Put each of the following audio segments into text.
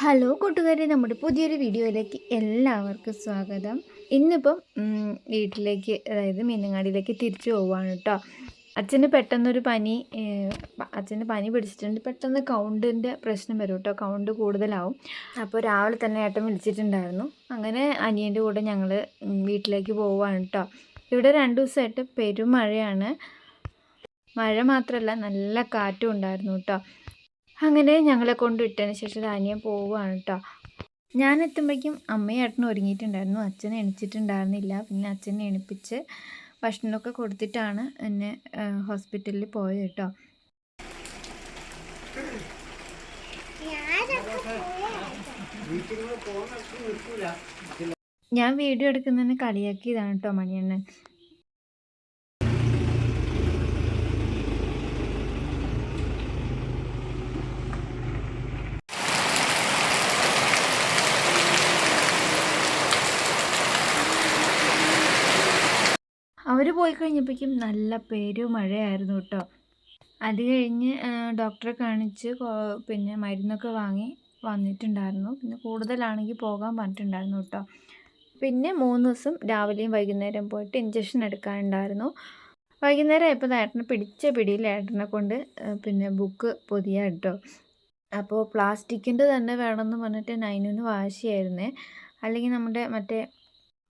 Hello കൂട്ടുകാരെ നമ്മുടെ പുതിയൊരു വീഡിയോയിലേക്ക് എല്ലാവർക്കും സ്വാഗതം. ഇന്നിപ്പം വീട്ടിലേക്ക് അതായത് മീനങ്ങാടിയിലേക്ക് തിരിച്ചു പോവാണ് കേട്ടോ അച്ഛന് പെട്ടെന്നൊരു പനി അച്ഛന്റെ പനി പിടിച്ചിട്ടുണ്ട്. പെട്ടെന്ന് കൗണ്ടിന്റെ പ്രശ്നം വരും കേട്ടോ കൗണ്ട് കൂടുതലാവും. അപ്പോൾ രാവിലെ തന്നെ ഏട്ടൻ വിളിച്ചിട്ടുണ്ടായിരുന്നു. അങ്ങനെ അനിയന്റെ കൂടെ ഞങ്ങൾ വീട്ടിലേക്ക് പോവുകയാണ് കേട്ടോ ഇവിടെ രണ്ട് ദിവസമായിട്ട് പെരുമഴയാണ്. മഴ മാത്രമല്ല നല്ല കാറ്റും ഉണ്ടായിരുന്നു കേട്ടോ അങ്ങനെ ഞങ്ങളെ കൊണ്ട് ഇട്ടതിന് ശേഷം അനിയൻ പോവുകയാണ് കേട്ടോ ഞാൻ എത്തുമ്പോഴേക്കും അമ്മയും ഏട്ടനും ഒരുങ്ങിയിട്ടുണ്ടായിരുന്നു. അച്ഛനെ എണിച്ചിട്ടുണ്ടായിരുന്നില്ല. പിന്നെ അച്ഛനെ എണിപ്പിച്ച് ഭക്ഷണമൊക്കെ കൊടുത്തിട്ടാണ് എന്നെ ഹോസ്പിറ്റലിൽ പോയത് കേട്ടോ ഞാൻ വീഡിയോ എടുക്കുന്നതിന് കളിയാക്കിയതാണ് കേട്ടോ മണിയണ്ണൻ. അവർ പോയി കഴിഞ്ഞപ്പോഴേക്കും നല്ല പേര് മഴയായിരുന്നു കേട്ടോ. അത് കഴിഞ്ഞ് ഡോക്ടറെ കാണിച്ച് പിന്നെ മരുന്നൊക്കെ വാങ്ങി വന്നിട്ടുണ്ടായിരുന്നു. പിന്നെ കൂടുതലാണെങ്കിൽ പോകാൻ പറഞ്ഞിട്ടുണ്ടായിരുന്നു കേട്ടോ. പിന്നെ മൂന്ന് ദിവസം രാവിലെയും വൈകുന്നേരം പോയിട്ട് ഇഞ്ചക്ഷൻ എടുക്കാനുണ്ടായിരുന്നു. വൈകുന്നേരം ആയപ്പോൾ ഏട്ടനെ പിടിച്ച പിടിയിൽ ഏട്ടനെ കൊണ്ട് പിന്നെ ബുക്ക് പൊതിയാ കേട്ടോ അപ്പോൾ പ്ലാസ്റ്റിക്കിന്റെ തന്നെ വേണമെന്ന് പറഞ്ഞിട്ട് നൈനുവിന് വാശിയായിരുന്നേ. അല്ലെങ്കിൽ നമ്മുടെ മറ്റേ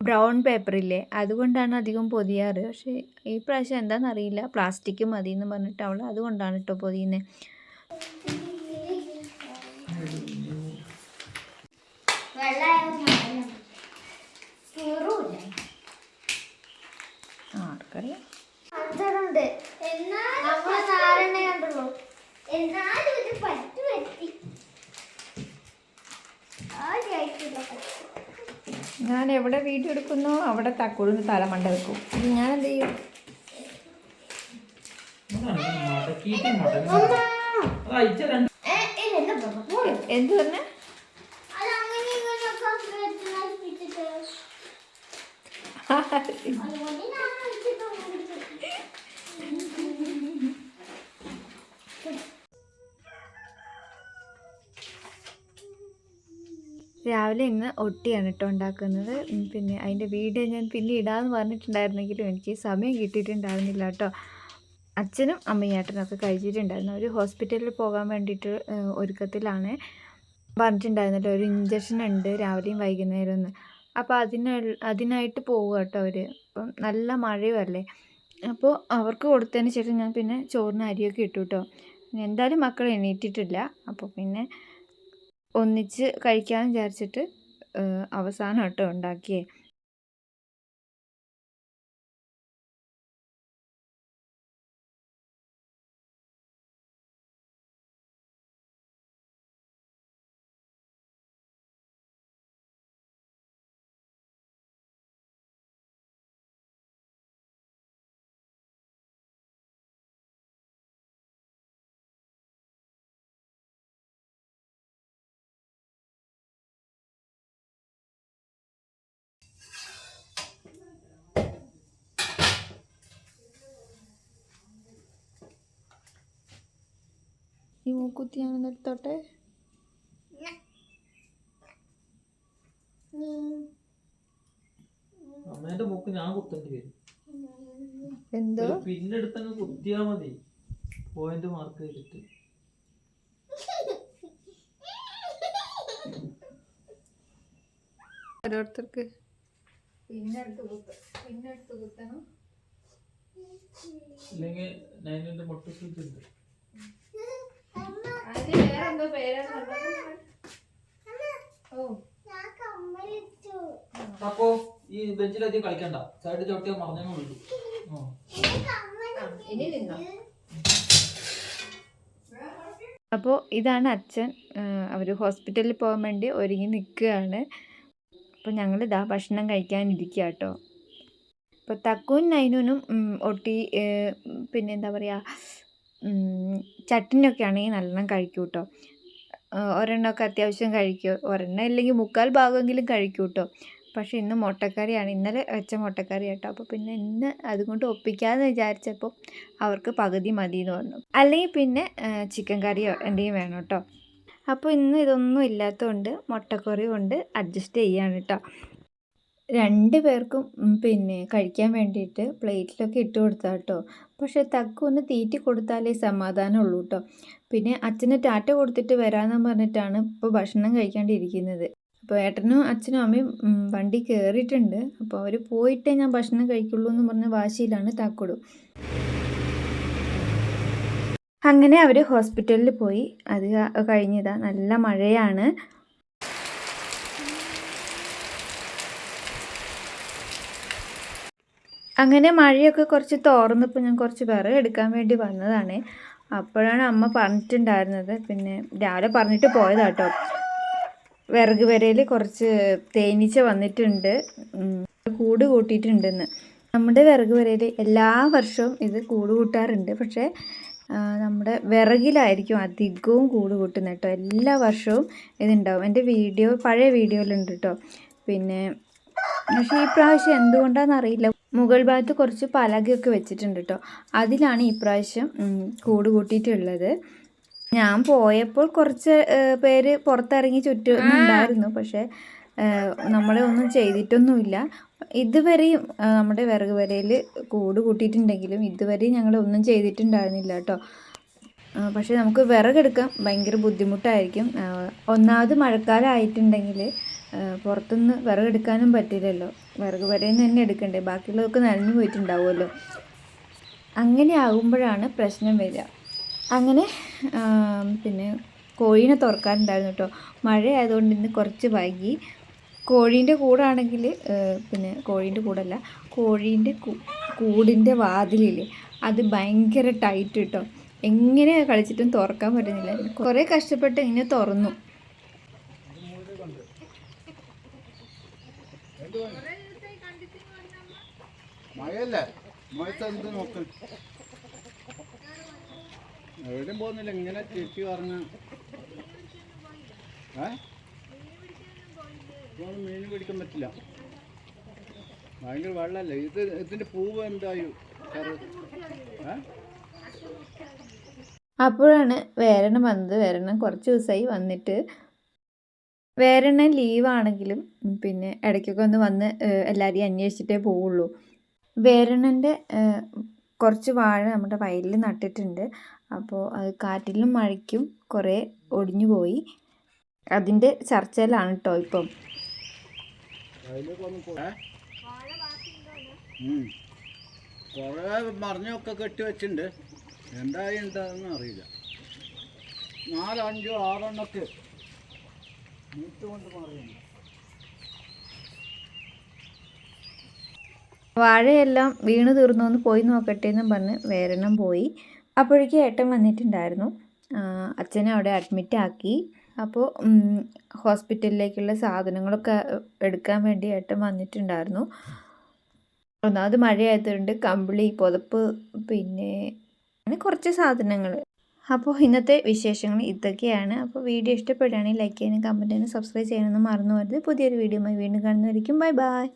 ബ്രൗൺ പേപ്പറില്ലേ അതുകൊണ്ടാണ് അധികം പൊതിയാറ് പക്ഷേ ഈ പ്രാവശ്യം എന്താണെന്നറിയില്ല പ്ലാസ്റ്റിക് മതി എന്ന് പറഞ്ഞിട്ട് അവൾ അതുകൊണ്ടാണ് കേട്ടോ പൊതിയുന്നത് ആർക്കറിയാം. എന്നാലും ഇത് പറ്റ് പറ്റി. ആദ്യായിട്ടില്ല പറ്റ്. ഞാൻ എവിടെ വീഡിയോ എടുക്കുന്നു അവിടെ തക്കുഴുന്ന് തലമണ്ട വെക്കും. ഇത് ഞാൻ എന്ത് ചെയ്യും എന്ത് മടങ്ങി അത് അയച്ച രണ്ട് ഏ, ഇത് എന്റെ പപ്പ. പോയി. എന്ത് തന്നെ അത് അങ്ങനെ ഇങ്ങനെയൊക്കെ വെച്ച് നശിപ്പിച്ചിട്ട്. അതുകൊണ്ട് ഞാൻ വെച്ചിട്ട് ഓടിച്ചു. രാവിലെ ഇന്ന് ഒട്ടിയാണ് കേട്ടോ ഉണ്ടാക്കുന്നത്. പിന്നെ അതിന്റെ വീഡിയോ ഞാൻ പിന്നെ ഇടാമെന്ന് പറഞ്ഞിട്ടുണ്ടായിരുന്നെങ്കിലും എനിക്ക് സമയം കിട്ടിയിട്ടുണ്ടായിരുന്നില്ല കേട്ടോ അച്ഛനും അമ്മയാട്ടനൊക്കെ കഴിച്ചിട്ടുണ്ടായിരുന്നു ഒരു ഹോസ്പിറ്റലിൽ പോകാൻ വേണ്ടിയിട്ട് ഒരുക്കത്തിലാണ് പറഞ്ഞിട്ടുണ്ടായിരുന്നല്ലോ. ഒരു ഇഞ്ചക്ഷൻ ഉണ്ട് രാവിലെയും വൈകുന്നേരം ഒന്ന് അപ്പോൾ അതിന് അതിനായിട്ട് പോവുക കേട്ടോ അവർ അപ്പം നല്ല മഴയുമല്ലേ അപ്പോൾ അവർക്ക് കൊടുത്തതിന് ശേഷം ഞാൻ പിന്നെ ചോറിന് അരിയൊക്കെ ഇട്ടു കേട്ടോ എന്തായാലും മക്കൾ എണീറ്റിട്ടില്ല. അപ്പോൾ പിന്നെ ഒന്നിച്ച് കഴിക്കാമെന്ന് വിചാരിച്ചിട്ട് അവസാനം കേട്ടോ ഉണ്ടാക്കിയേ. ഈ മൂക്കുത്തി ഞാനൊന്ന് എടുത്തോട്ടെ അമ്മേന്റെ മൂക്ക് ഞാൻ കുത്തേണ്ടി വരും. എന്തോ? പിന്നെടുത്തങ്ങ് കുത്തിയാ മതി. പോയിന്റ് മാർക്ക് ചെയ്തിട്ട്. ഓരോരുത്തർക്ക്. പിന്നെടുത്ത് കുത്ത പിന്നെടുത്ത് കുത്തണം. ഇല്ലെങ്കിൽ നൈനിന്റെ മുട്ട സൂചി ഉണ്ട് അതിന് വേറെന്തോ പേരാണ്. ഓ. അപ്പോ ഈ ബെഞ്ചിലധികം കളിക്കണ്ട സൈഡ് ചവിട്ടിയാൽ മറിഞ്ഞു കമ്മലിട്ടു. ഇനി നിന്നോ അപ്പോൾ ഇതാണ് അച്ഛൻ അവർ ഹോസ്പിറ്റലിൽ പോകാൻ വേണ്ടി ഒരുങ്ങി നിൽക്കുകയാണ് അപ്പോൾ ഞങ്ങൾ ഇതാ ഭക്ഷണം കഴിക്കാനിരിക്കുക കേട്ടോ അപ്പോൾ തക്കൂൻ നൈനൂനും ഒട്ടി പിന്നെന്താ പിന്നെ എന്താ പറയുക ചട്ടിനൊക്കെ ആണെങ്കിൽ നല്ലോണം കഴിക്കും കേട്ടോ ഒരെണ്ണമൊക്കെ അത്യാവശ്യം കഴിക്കും. ഒരെണ്ണം ഇല്ലെങ്കിൽ മുക്കാൽ ഭാഗമെങ്കിലും കഴിക്കും കേട്ടോ പക്ഷേ ഇന്ന് മുട്ടക്കറിയാണ്. ഇന്നലെ വെച്ച മുട്ടക്കറി കേട്ടോ അപ്പോൾ പിന്നെ ഇന്ന് അതുകൊണ്ട് ഒപ്പിക്കാമെന്ന് വിചാരിച്ചപ്പോൾ അവർക്ക് പകുതി മതി എന്ന് പറഞ്ഞു. അല്ലെങ്കിൽ പിന്നെ ചിക്കൻ കറിയോ എന്തെങ്കിലും വേണം കേട്ടോ അപ്പോൾ ഇന്ന് ഇതൊന്നും ഇല്ലാത്തതുകൊണ്ട് മുട്ടക്കറി കൊണ്ട് അഡ്ജസ്റ്റ് ചെയ്യാണ് കേട്ടോ രണ്ട് പേർക്കും പിന്നെ കഴിക്കാൻ വേണ്ടിയിട്ട് പ്ലേറ്റിലൊക്കെ ഇട്ട് കൊടുത്താൽ കേട്ടോ പക്ഷേ തക്കു ഒന്ന് തീറ്റി കൊടുത്താലേ സമാധാനമുള്ളൂ കേട്ടോ പിന്നെ അച്ഛന് ടാറ്റ കൊടുത്തിട്ട് വരാമെന്ന് പറഞ്ഞിട്ടാണ് ഇപ്പോൾ ഭക്ഷണം കഴിക്കാണ്ടിരിക്കുന്നത്. അപ്പോൾ ഏട്ടനും അച്ഛനും അമ്മയും വണ്ടി കയറിയിട്ടുണ്ട് അപ്പോൾ അവർ പോയിട്ടേ ഞാൻ ഭക്ഷണം കഴിക്കുള്ളൂ എന്ന് പറഞ്ഞ വാശിയിലാണ് താക്കോട്. അങ്ങനെ അവർ ഹോസ്പിറ്റലിൽ പോയി. അത് കഴിഞ്ഞതാണ് കഴിഞ്ഞതാ നല്ല മഴയാണ്. അങ്ങനെ മഴയൊക്കെ കുറച്ച് തോർന്നപ്പോൾ ഞാൻ കുറച്ച് വിറക് എടുക്കാൻ വേണ്ടി വന്നതാണ്. അപ്പോഴാണ് അമ്മ പറഞ്ഞിട്ടുണ്ടായിരുന്നത്. പിന്നെ രാവിലെ പറഞ്ഞിട്ട് പോയതാട്ടോ. വിറക് വരയിൽ കുറച്ച് തേനീച്ച വന്നിട്ടുണ്ട്. കൂട് കൂട്ടിയിട്ടുണ്ടെന്ന്. നമ്മുടെ വിറക് വരയിൽ എല്ലാ വർഷവും ഇത് കൂട് കൂട്ടാറുണ്ട്. പക്ഷേ നമ്മുടെ വിറകിലായിരിക്കും അധികവും കൂട് കൂട്ടുന്നത് കേട്ടോ. എല്ലാ വർഷവും ഇതുണ്ടാവും. എന്റെ വീഡിയോ പഴയ വീഡിയോയിലുണ്ട് കേട്ടോ. പിന്നെ പക്ഷേ ഈ പ്രാവശ്യം എന്തുകൊണ്ടാണെന്ന് അറിയില്ല. മുകൾ ഭാഗത്ത് കുറച്ച് പലകയൊക്കെ വെച്ചിട്ടുണ്ട് കേട്ടോ അതിലാണ് ഈ പ്രാവശ്യം കൂട് കൂട്ടിയിട്ടുള്ളത്. ഞാൻ പോയപ്പോൾ കുറച്ച് പേര് പുറത്തിറങ്ങി ചുറ്റുന്നുണ്ടായിരുന്നു. പക്ഷേ നമ്മളെ ഒന്നും ചെയ്തിട്ടൊന്നുമില്ല. ഇതുവരെയും നമ്മുടെ വിറക് വരയിൽ കൂട് കൂട്ടിയിട്ടുണ്ടെങ്കിലും ഇതുവരെയും ഞങ്ങൾ ഒന്നും ചെയ്തിട്ടുണ്ടായിരുന്നില്ല കേട്ടോ പക്ഷെ നമുക്ക് വിറകെടുക്കാൻ ഭയങ്കര ബുദ്ധിമുട്ടായിരിക്കും. ഒന്നാമത് മഴക്കാലം ആയിട്ടുണ്ടെങ്കിൽ പുറത്തുനിന്ന് വിറകെടുക്കാനും പറ്റില്ലല്ലോ. വിറക് വരയിൽ നിന്ന് തന്നെ എടുക്കണ്ടേ. ബാക്കിയുള്ളതൊക്കെ നനഞ്ഞു പോയിട്ടുണ്ടാവുമല്ലോ. അങ്ങനെ ആകുമ്പോഴാണ് പ്രശ്നം വരിക. അങ്ങനെ പിന്നെ കോഴീനെ തുറക്കാനുണ്ടായിരുന്നു കേട്ടോ. മഴ ആയതുകൊണ്ട് ഇന്ന് കുറച്ച് വൈകി. കോഴീന്റെ കൂടാണെങ്കിൽ പിന്നെ കോഴീന്റെ കൂടല്ല കോഴീന്റെ കൂടിന്റെ വാതിലില്ലേ അത് ഭയങ്കര ടൈറ്റ് കേട്ടോ. എങ്ങനെ കളിച്ചിട്ടും തുറക്കാൻ പറ്റുന്നില്ല. കുറേ കഷ്ടപ്പെട്ട് ഇങ്ങനെ തുറന്നു. മഴയല്ലേ. മഴത്ത് എന്ത് നോക്ക്? എവിടെയും പോകുന്നില്ല. ഇങ്ങനെ ചേച്ചി പറഞ്ഞ. ഏ? മീൻ പിടിക്കാൻ പറ്റില്ല. ഭയങ്കര വെള്ളമല്ലേ ഇത് ഇതിന്റെ പൂവ് എന്തായി? അപ്പോഴാണ് വേരണം വന്നത്. വേരണം കുറച്ച് ദിവസമായി വന്നിട്ട് വേരണം ലീവാണെങ്കിലും പിന്നെ ഇടയ്ക്കൊക്കെ ഒന്ന് വന്ന് എല്ലാവരെയും അന്വേഷിച്ചിട്ടേ പോവുള്ളൂ. വേറെണ്ണന്റെ കുറച്ച് വാഴ നമ്മുടെ വയലിൽ നട്ടിട്ടുണ്ട്. അപ്പോൾ അത് കാറ്റിലും മഴയ്ക്കും കുറേ ഒടിഞ്ഞു പോയി. അതിന്റെ ചർച്ചയിലാണ് കേട്ടോ ഇപ്പം. കുറേ മറിഞ്ഞൊക്കെ കെട്ടി വെച്ചിട്ടുണ്ട്. എന്തായി അറിയില്ല. നാലഞ്ചോ ആറെണ്ണൊക്കെ വാഴയെല്ലാം വീണ് തീർന്നു ഒന്ന് പോയി നോക്കട്ടെ എന്നും പറഞ്ഞ് വേരെണ്ണം പോയി. അപ്പോഴേക്കും ഏട്ടൻ വന്നിട്ടുണ്ടായിരുന്നു. അച്ഛനെ അവിടെ അഡ്മിറ്റ് ആക്കി. അപ്പോൾ ഹോസ്പിറ്റലിലേക്കുള്ള സാധനങ്ങളൊക്കെ എടുക്കാൻ വേണ്ടി ഏട്ടൻ വന്നിട്ടുണ്ടായിരുന്നു. ഒന്നാമത് മഴയായതുകൊണ്ട് കമ്പിളി പുതപ്പ് പിന്നെ അങ്ങനെ കുറച്ച് സാധനങ്ങൾ അപ്പോൾ ഇന്നത്തെ വിശേഷങ്ങൾ ഇതൊക്കെയാണ്. അപ്പോൾ വീഡിയോ ഇഷ്ടപ്പെടുകയാണെങ്കിൽ ലൈക്ക് ചെയ്യാനും കമന്റ് ചെയ്യാനും സബ്സ്ക്രൈബ് ചെയ്യാനൊന്നും മറന്നു പോകരുത്. പുതിയൊരു വീഡിയോയുമായി വീണ്ടും കാണുന്നതായിരിക്കും ബൈ ബൈ